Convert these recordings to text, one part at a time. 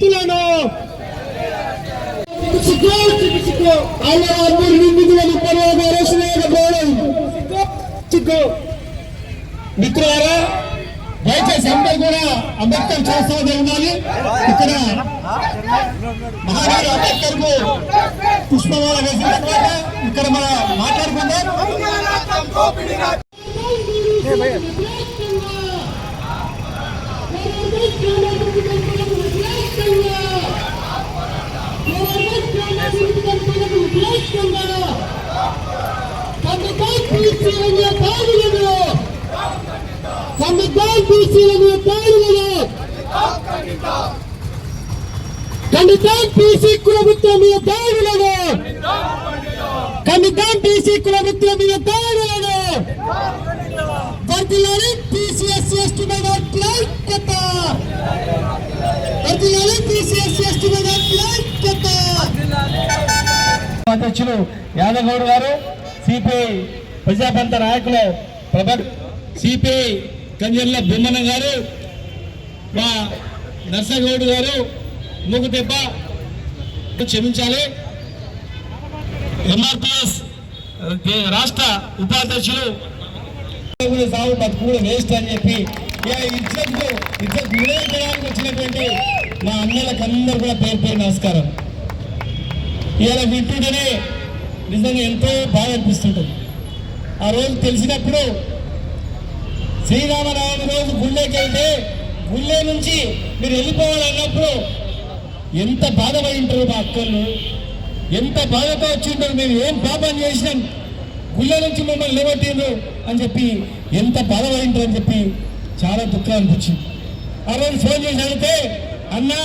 వ్యతిరేక శక్తులను సిగ్గు, సిగ్గు, సిగ్గు. వాళ్ళ అందరు నిందితులను పర్వాగా అరెస్ట్ చేయకపోవడం సిగ్గు, మిత్రులారా దయచేసి అందరూ కూడా అంబేద్కర్ చేస్తూనే ఉండాలి. ఇక్కడ మహారాజు అంబేద్కర్కు పుష్పమాల వేసిన తర్వాత ఇక్కడ మన మాట్లాడుకుందాం. ఖండితాం పీసీ కులవృత్తుల మీద దాడులను ఖండితాం పీసీ కులవృత్తుల మీద దాడులను వర్దిల్లాలి పీసీఎస్ ఎస్టీ మైనార్టీ ఐక్యత. వర్దిల్లాలి పీసీఎస్ ఎస్టీ మైనార్టీ ఐక్యత. అధ్యక్షులు యాదగౌడ్ గారు సిపిఐ ప్రజాపంత నాయకులు ప్రభ సిపిఐ కంజర్ల బొమ్మన గారు మా నర్సగౌడ్ గారు మూగుదెబ్బ క్షమించాలి. ఎంఆర్పిఎస్ రాష్ట్ర ఉపాధ్యక్షులు సాగు బతుకుడు వేస్ట్ అని చెప్పి ఇక ఇజ్జత్ ఇజ్జత్ వినియోగించడానికి వచ్చినటువంటి మా అన్నలకు అందరూ కూడా పేరు పేరు నమస్కారం. ఇలా వింటుంటేనే నిజంగా ఎంతో బాధ అనిపిస్తుంటుంది. ఆ రోజు తెలిసినప్పుడు శ్రీరామనవమి రోజు గుళ్ళేకి వెళ్తే గుళ్ళే నుంచి మీరు వెళ్ళిపోవాలన్నప్పుడు ఎంత బాధపడి ఉంటారు మా అక్కలు. ఎంత బాధతో వచ్చి ఉంటారు మేము ఏం పాపం చేసినాం గుళ్ళ నుంచి మమ్మల్ని నిలబట్టిండ్రు అని చెప్పి ఎంత బాధపడి ఉంటారు అని చెప్పి చాలా దుఃఖం అనిపించింది. ఆ రోజు ఫోన్ చేసి అడిగితే అన్నా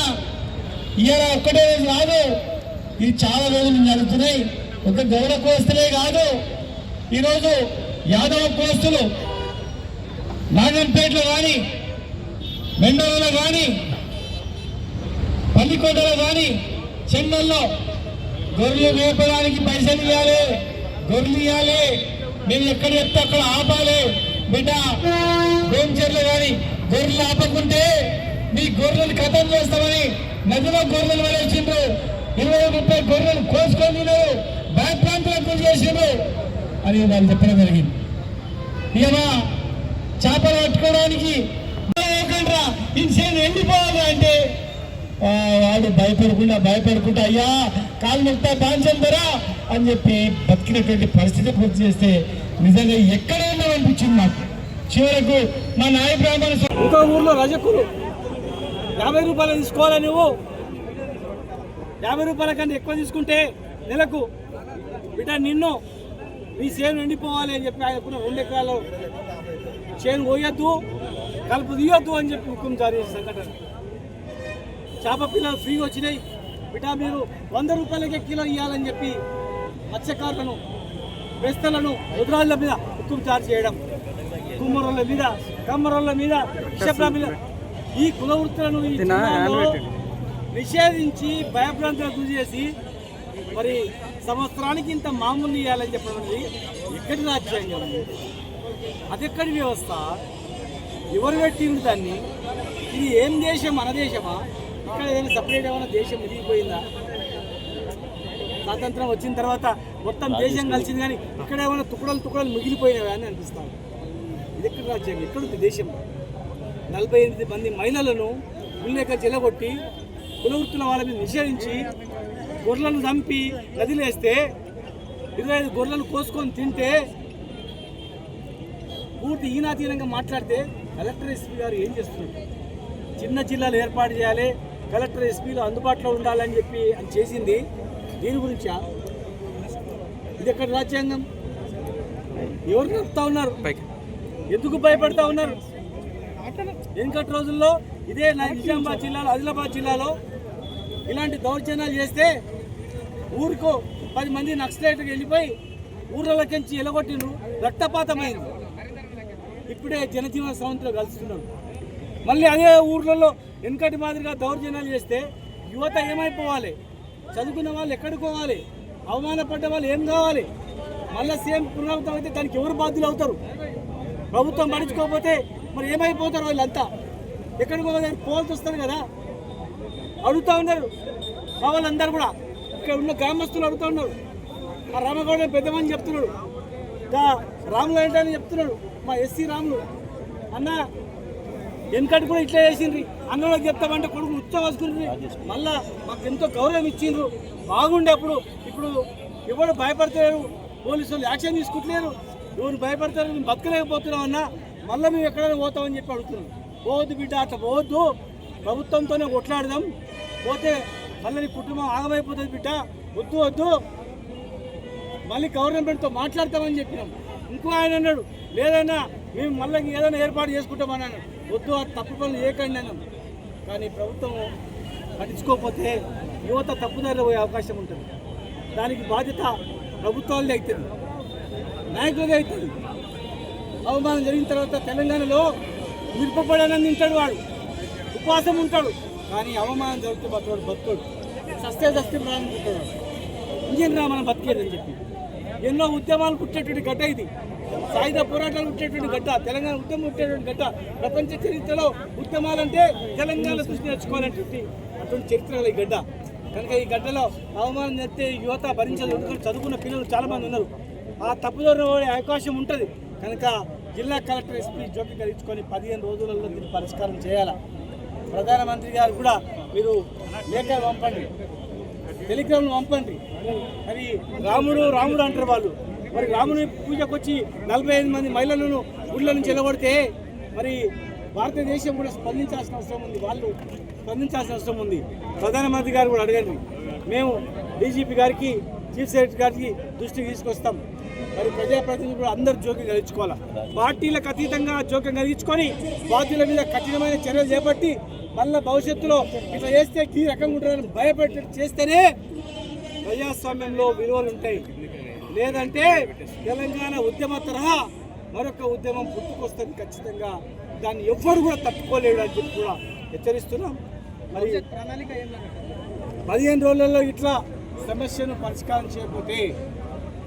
ఇవాళ ఒక్కటే రోజు రాదు ఇది చాలా రోజులు జరుగుతున్నాయి ఒక గౌరవ కోస్తులే కాదు ఈరోజు యాదవ కోస్తులు నాగంపేటలో కానీ మెండలలో కానీ పల్లికోటలో కానీ చెన్నల్లో గొర్రెలు మేపడానికి పైసలు ఇవ్వాలి గొర్రెలు ఇవ్వాలి. మేము ఎక్కడ చెప్తే అక్కడ ఆపాలి. బిడ్డ గోంచెర్లు కానీ గొర్రెలు ఆపకుంటే మీ గొర్రెలు కథం చేస్తామని నదిలో గొర్రెలు వచ్చి ఇరవై ముప్పై గొర్రెలు కోసుకొని తిన్నారు. బ్యాక్ ప్రాంతాలకు చేసిండ్రు. అని వాళ్ళు చెప్పడం జరిగింది. ఇక చేపలు పట్టుకోవడానికి ఇన్సేన్ ఎండిపోవాలి అంటే వాళ్ళు వాడు భయపడకుండా భయపడకుండా అయ్యా కాలు నొక్తా బాంచందరా అని చెప్పి బతికినటువంటి పరిస్థితి పూర్తి చేస్తే నిజంగా ఎక్కడ ఉన్నాం అనిపించింది నాకు చివరకు మా నాయ బ్రాహ్మణ సోదరులు ఇంకో ఊర్లో రజకులు యాభై రూపాయలు తీసుకోవాలా నువ్వు? యాభై రూపాయల కంటే ఎక్కువ తీసుకుంటే నెలకు బిడ్డ నిన్ను నీ చేను ఎండిపోవాలి అని చెప్పి ఆయన రెండు ఎకరాలు చేను పోయొద్దు కలుపు తీయొద్దు అని చెప్పి హుకుం జారీ సంఘటన. చేప పిల్లలు ఫ్రీగా వచ్చినాయి. బిడ్డ మీరు వంద రూపాయలకే కిలో ఇవ్వాలని చెప్పి మత్స్యకారులను బెస్తలను ముద్రాళ్ళ మీద హుకుం జారీ చేయడం కుమ్మరోళ్ళ మీద కమ్మరోళ్ళ మీద విషప్రామిల ఈ కుల వృత్తులను నిషేధించి భయభ్రాంతులకు గురి చేసి మరి సంవత్సరానికి ఇంత మామూలు ఇవ్వాలని చెప్పడం ఎక్కడి రాజ్యాంగం అదెక్కడి వ్యవస్థ? ఎవరు పెట్టింది దాన్ని? ఇది ఏం దేశం? మన దేశమా? ఇక్కడ ఏదైనా సపరేట్ ఏమైనా దేశం ఎదిగిపోయిందా స్వాతంత్రం వచ్చిన తర్వాత మొత్తం దేశం కలిసింది కానీ ఇక్కడ ఏమైనా తుకడలు తుకడలు మిగిలిపోయినవి అని అనిపిస్తాను ఇది ఎక్కడ రాజ్యాంగం? ఎక్కడుంది దేశం? నలభై ఎనిమిది మంది మహిళలను ఉల్లేఖ చెలగొట్టి కులవృత్తుల వాళ్ళ మీద నిషేధించి గొర్రెలను చంపి నదిలేస్తే ఇరవై ఐదు గొర్రెలను కోసుకొని తింటే పూర్తి ఈనాతీనంగా మాట్లాడితే కలెక్టర్ ఎస్పీ గారు ఏం చేస్తున్నారు? చిన్న జిల్లాలు ఏర్పాటు చేయాలి కలెక్టర్ ఎస్పీలు అందుబాటులో ఉండాలని చెప్పి అని చేసింది. దీని గురించా? ఇది ఎక్కడ రాజ్యాంగం? ఎవరు నడుపుతా ఉన్నారు? ఎందుకు భయపడతా ఉన్నారు? వెనుకటి రోజుల్లో ఇదే నిజామాబాద్ జిల్లాలో ఆదిలాబాద్ జిల్లాలో ఇలాంటి దౌర్జన్యాలు చేస్తే ఊరికో పది మంది నక్సలైట్కి వెళ్ళిపోయి ఊర్లలోకించి ఎలగొట్టిండ్రు రక్తపాతమైంది ఇప్పుడే జనజీవన సౌంట్లో కలుస్తున్నారు మళ్ళీ అదే ఊర్లలో వెనుకటి మాదిరిగా దౌర్జన్యాలు చేస్తే యువత ఏమైపోవాలి? చదువుకున్న వాళ్ళు ఎక్కడికి అవమానపడ్డ వాళ్ళు ఏం కావాలి? మళ్ళీ సేమ్ పునరావృతం అయితే దానికి ఎవరు బాధ్యులు అవుతారు? ప్రభుత్వం పడించుకోకపోతే మరి ఏమైపోతారు వాళ్ళంతా? ఎక్కడికి పోతారు పోల్సి వస్తారు కదా. అడుగుతా ఉన్నారు. మా వాళ్ళందరూ కూడా. ఇక్కడ ఉన్న గ్రామస్తులు అడుగుతూ ఉన్నారు. ఆ రామగౌడ పెద్దమని చెప్తున్నాడు. రాములు ఏంటని చెప్తున్నాడు. మా ఎస్సీ రాములు. అన్న వెనకటి కూడా ఇట్లా చేసిండ్రి. అన్నలోకి చెప్తామంటే కొడుకు ఉత్సవాసుకుంటుంది మళ్ళా మాకు ఎంతో గౌరవం ఇచ్చిండ్రు. బాగుండే అప్పుడు. ఇప్పుడు ఎవరు భయపడతలేరు. పోలీసు వాళ్ళు యాక్షన్ తీసుకుంటలేరు. ఎవరు భయపడతారు మేము బతకలేకపోతున్నాం అన్న. మళ్ళీ మేము ఎక్కడైనా పోతామని చెప్పి అడుగుతున్నాం. పోవద్దు బిడ్డ అట్లా పోవద్దు. ప్రభుత్వంతోనే కొట్లాడదాం. పోతే మళ్ళీ నీ కుటుంబం ఆగమైపోతుంది బిడ్డ. వద్దు వద్దు. మళ్ళీ గవర్నమెంట్తో మాట్లాడతామని చెప్పినాం. ఇంకో ఆయన అన్నాడు లేదన్నా మేము మళ్ళీ ఏదైనా ఏర్పాటు చేసుకుంటామని అన్నాడు. వద్దు అది తప్పు పనులు ఏకండి అన్నాం. కానీ ప్రభుత్వం పట్టించుకోకపోతే యువత తప్పుదారిలో పోయే అవకాశం ఉంటుంది. దానికి బాధ్యత ప్రభుత్వాలదే అవుతుంది. నాయకులదే అవుతుంది. అవమానం జరిగిన తర్వాత తెలంగాణలో మిరపపడనని వాడు. ఉపవాసం ఉంటాడు. కానీ అవమానం జరుగుతూ బతుకోడు బతుకోడు. సస్తే సస్తే ప్రారంభించాడు ఇంజిన్ రా మనం బతికేదని చెప్పి. ఎన్నో ఉద్యమాలు పుట్టేటువంటి గడ్డ ఇది. సాయుధ పోరాటాలు పుట్టేటువంటి గడ్డ తెలంగాణ ఉద్యమం పుట్టేటువంటి గడ్డ ప్రపంచ చరిత్రలో ఉద్యమాలంటే తెలంగాణ సృష్టి నేర్చుకోవాలనేటువంటి అటువంటి చరిత్ర ఈ గడ్డ. కనుక ఈ గడ్డలో అవమానం చేస్తే యువత భరించదు. ఎందుకంటే చదువుకున్న పిల్లలు చాలామంది ఉన్నారు. ఆ తప్పుదోర అవకాశం ఉంటుంది. కనుక జిల్లా కలెక్టర్ ఎస్పీ జోక్యం కలిగించుకొని పదిహేను రోజులలో దీన్ని పరిష్కారం చేయాలా? ప్రధానమంత్రి గారు కూడా మీరు లేఖ పంపండి. టెలిగ్రామ్ పంపండి. మరి రాముడు రాముడు అంటారు వాళ్ళు. మరి రాముని పూజకు వచ్చి నలభై ఐదు మంది మహిళలను గుళ్ళ నుంచి నిలబడితే మరి భారతదేశం కూడా స్పందించాల్సిన అవసరం ఉంది. వాళ్ళు స్పందించాల్సిన అవసరం ఉంది. ప్రధానమంత్రి గారు కూడా అడగండి. మేము డీజీపీ గారికి చీఫ్ సెక్రటరీ గారికి దృష్టికి తీసుకొస్తాం. మరి ప్రజాప్రతినిధులు కూడా అందరూ జోక్యం కలిగించుకోవాలి? పార్టీలకు అతీతంగా జోక్యం కలిగించుకొని బాధ్యుల మీద కఠినమైన చర్యలు చేపట్టి మళ్ళీ భవిష్యత్తులో ఇట్లా చేస్తే ఈ రకంగా ఉంటుందని భయపెట్టి చేస్తేనే ప్రజాస్వామ్యంలో విలువలు ఉంటాయి. లేదంటే తెలంగాణ ఉద్యమ తరహా మరొక ఉద్యమం పుట్టుకొస్తుంది ఖచ్చితంగా. దాన్ని ఎవ్వరు కూడా తట్టుకోలేడు అని చెప్పి కూడా హెచ్చరిస్తున్నాం. మరి పదిహేను రోజులలో ఇట్లా సమస్యను పరిష్కారం చేయకపోతే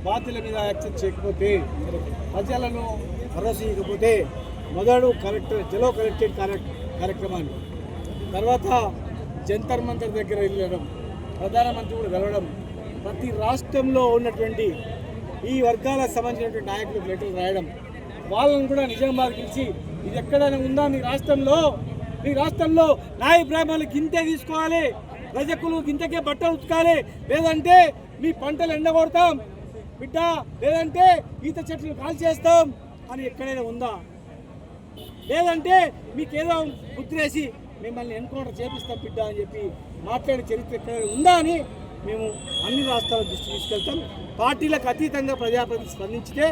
బాధ్యుల మీద యాక్షన్ చేయకపోతే ప్రజలను భరోసా ఇవ్వకపోతే మొదలు కలెక్టర్ జలో కలెక్టెడ్ కార్యక్రమాన్ని తర్వాత జంతర్ మంతర్ దగ్గర వెళ్ళడం ప్రధానమంత్రి కూడా కలవడం ప్రతి రాష్ట్రంలో ఉన్నటువంటి ఈ వర్గాలకు సంబంధించినటువంటి నాయకులకు లెటర్లు రాయడం వాళ్ళని కూడా నిజామాబాద్ పిలిచి ఇది ఎక్కడైనా ఉందా మీ రాష్ట్రంలో? మీ రాష్ట్రంలో నాయ బ్రాహ్మణులు గింతే తీసుకోవాలి రజకులు గింతకే బట్టలు ఉతకాలి లేదంటే మీ పంటలు ఎండగొడతాం బిడ్డ లేదంటే ఈత చెట్లు కాల్ చేస్తాం అని ఎక్కడైనా ఉందా? లేదంటే మీకేదో ముద్రేసి మిమ్మల్ని ఎన్కౌంటర్ చేపిస్తాం బిడ్డ అని చెప్పి మాట్లాడే చరిత్ర ఎక్కడైనా ఉందా అని మేము అన్ని రాష్ట్రాల దృష్టి తీసుకెళ్తాం. పార్టీలకు అతీతంగా ప్రజాప్రతినిధి స్పందించితే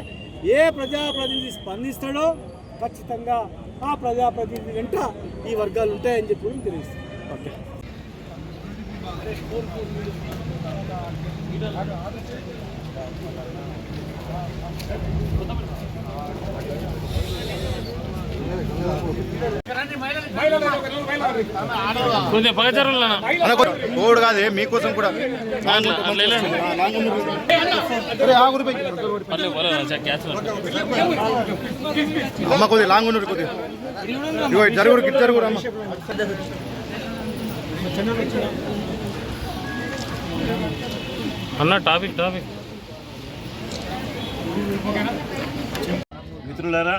ఏ ప్రజాప్రతినిధి స్పందిస్తాడో ఖచ్చితంగా ఆ ప్రజాప్రతినిధి వెంట ఈ వర్గాలు ఉంటాయని చెప్పి కూడా తెలియజేస్తాం. ఓకే. కొద్దిగా పగచారులు కోడు కాదు మీకోసం కూడా. అమ్మ కొద్దిగా లాంగ్ ఉన్నది కొద్దిగా. ఇగో ఇటు జరుగురు అమ్మ. అన్న టాపిక్ టాపిక్. మిత్రులారా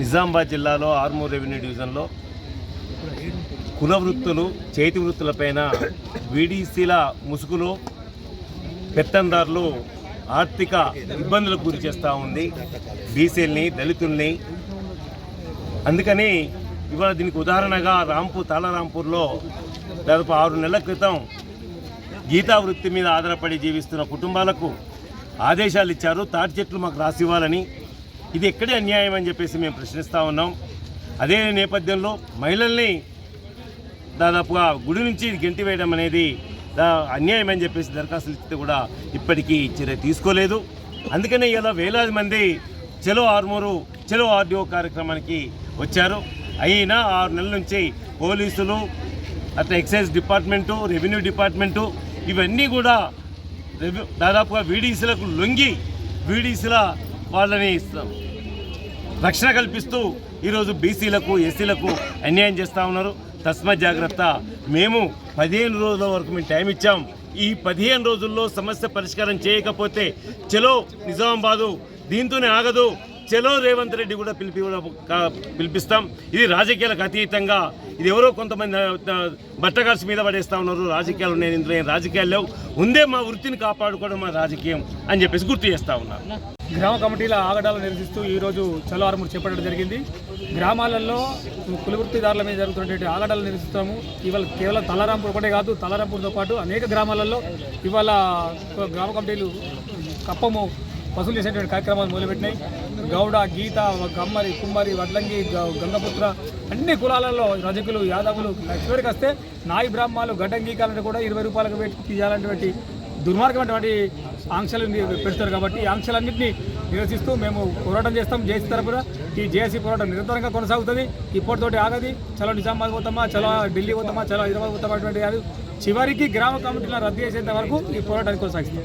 నిజామాబాద్ జిల్లాలో ఆర్మూర్ రెవెన్యూ డివిజన్లో కుల వృత్తులు చేతి వృత్తులపైన వీడీసీల ముసుగులో పెత్తందారులు ఆర్థిక ఇబ్బందులకు గురి చేస్తూ ఉంది. బీసీల్ని దళితుల్ని. అందుకని ఇవాళ దీనికి ఉదాహరణగా రాంపూర్ తాళరాంపూర్లో దాదాపు ఆరు నెలల క్రితం గీతా వృత్తి మీద ఆధారపడి జీవిస్తున్న కుటుంబాలకు ఆదేశాలు ఇచ్చారు. తాటి చెట్లు మాకు రాసివ్వాలని ఇది ఎక్కడే అన్యాయం అని చెప్పేసి మేము ప్రశ్నిస్తూ ఉన్నాం. అదే నేపథ్యంలో మహిళల్ని దాదాపుగా గుడి నుంచి గెంటి వేయడం అనేది అన్యాయం అని చెప్పేసి దరఖాస్తులు ఇస్తే కూడా ఇప్పటికీ చర్య తీసుకోలేదు. అందుకనే ఇలా వేలాది మంది చెలో ఆర్మూరు చెలో ఆర్డిఓ కార్యక్రమానికి వచ్చారు. అయినా ఆరు నెలల నుంచి పోలీసులు అట్లా ఎక్సైజ్ డిపార్ట్మెంటు రెవెన్యూ డిపార్ట్మెంటు ఇవన్నీ కూడా దాదాపుగా వీడీసీలకు లొంగి వీడీసీల వాళ్ళని రక్షణ కల్పిస్తూ ఈరోజు బీసీలకు ఎస్సీలకు అన్యాయం చేస్తూ ఉన్నారు. తస్మత్ జాగ్రత్త. మేము పదిహేను రోజుల వరకు మేము టైం ఇచ్చాం. ఈ పదిహేను రోజుల్లో సమస్య పరిష్కారం చేయకపోతే చలో నిజామాబాదు దీంతోనే ఆగదు. చలో రేవంత్ రెడ్డి కూడా పిలిపి కూడా పిలిపిస్తాం. ఇది రాజకీయాలకు అతీతంగా ఇది ఎవరో కొంతమంది ఆ, బట్టగాల్సి మీద పడేస్తా ఉన్నారు. రాజకీయాలు నేను ఇందులో ఏం రాజకీయాలు ఉందే మా వృత్తిని కాపాడుకోవడం మా రాజకీయం అని చెప్పేసి గుర్తు చేస్తా ఉన్నారు గ్రామ కమిటీల ఆగడాలు నిరసిస్తూ ఈరోజు చలో ఆరుమూరు చేపట్టడం జరిగింది. గ్రామాలలో కులవృత్తిదారుల మీద జరుగుతున్నటువంటి ఆగడాలు నిరసిస్తాము. ఇవాళ కేవలం తలారాంపూర్ ఒకటే కాదు తలారాంపూర్తో పాటు అనేక గ్రామాలలో ఇవాళ గ్రామ కమిటీలు కప్పము వసూలు చేసేటువంటి కార్యక్రమాలు మొదలుపెట్టినాయి. గౌడ గీత గమ్మరి కుమ్మరి వడ్లంగి గంగపుత్ర అన్ని కులాలలో రజకులు యాదవులు చివరికి వస్తే నాయి బ్రాహ్మాలు గడ్డంగీకాలను కూడా ఇరవై రూపాయలకు పెట్టి తీయాలన్నటువంటి దుర్మార్గమైనటువంటి ఆంక్షలు పెడతారు కాబట్టి ఈ ఆంక్షలన్నింటినీ నిరసిస్తూ మేము పోరాటం చేస్తాం. జేసీ తరపున ఈ జేసీ పోరాటం నిరంతరంగా కొనసాగుతుంది. ఇప్పటితోటి ఆగది. చలో నిజామాబాద్ పోతామా? చలో ఢిల్లీ పోతామా? చలో హైదరాబాద్ పోతామా? అటువంటి చివరికి గ్రామ కమిటీలను రద్దు చేసేంత వరకు ఈ పోరాటాన్ని కొనసాగిస్తాం.